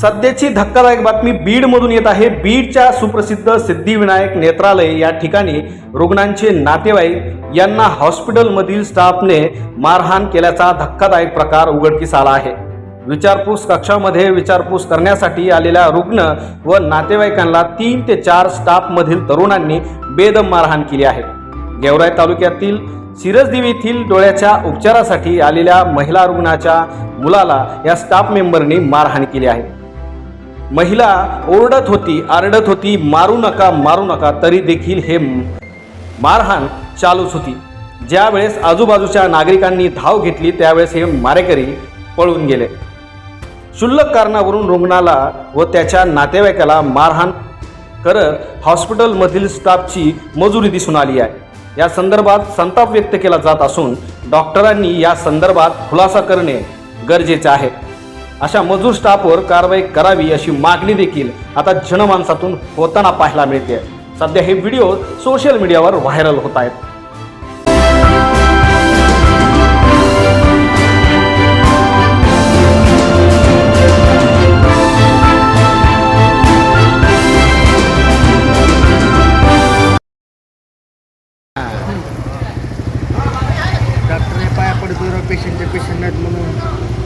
सध्याची धक्कादायक बातमी बीडमधून येत आहे. बीडच्या सुप्रसिद्ध सिद्धिविनायक नेत्रालय या ठिकाणी रुग्णांचे नातेवाईक यांना हॉस्पिटलमधील स्टाफने मारहाण केल्याचा धक्कादायक प्रकार उघडकीस आला आहे. विचारपूस कक्षामध्ये विचारपूस करण्यासाठी आलेल्या रुग्ण व नातेवाईकांना तीन ते चार स्टाफमधील तरुणांनी बेदम मारहाण केली आहे. गेवराई तालुक्यातील सिरसदेवी येथील डोळ्याच्या उपचारासाठी आलेल्या महिला रुग्णाच्या मुलाला या स्टाफ मेंबरनी मारहाण केली आहे. महिला ओरडत होती आरडत होती मारू नका मारू नका तरी देखील हे मारहाण चालूच होती. ज्यावेळेस आजूबाजूच्या नागरिकांनी धाव घेतली त्यावेळेस हे मारेकरी पळून गेले. क्षुल्लक कारणावरून रुग्णाला व त्याच्या नातेवाईकाला मारहाण करत हॉस्पिटलमधील स्टाफची मजुरी दिसून आली आहे. या संदर्भात संताप व्यक्त केला जात असून डॉक्टरांनी या संदर्भात खुलासा करणे गरजेचे आहे. अशा मजूर स्टाफवर कारवाई करावी अशी मागणी देखील आता जनमानसातून होताना पाहायला मिळते. सध्या हे व्हिडिओ सोशल मीडियावर व्हायरल होत आहेत. डॉक्टरने पाया पडतो पेशंटच्या पेशंट म्हणून.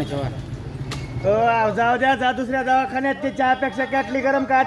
केव्हा आहे केव्हा हो, जाऊ द्या जा दुसऱ्या दवाखान्यात. ते चहापेक्षा कॅटली गरम का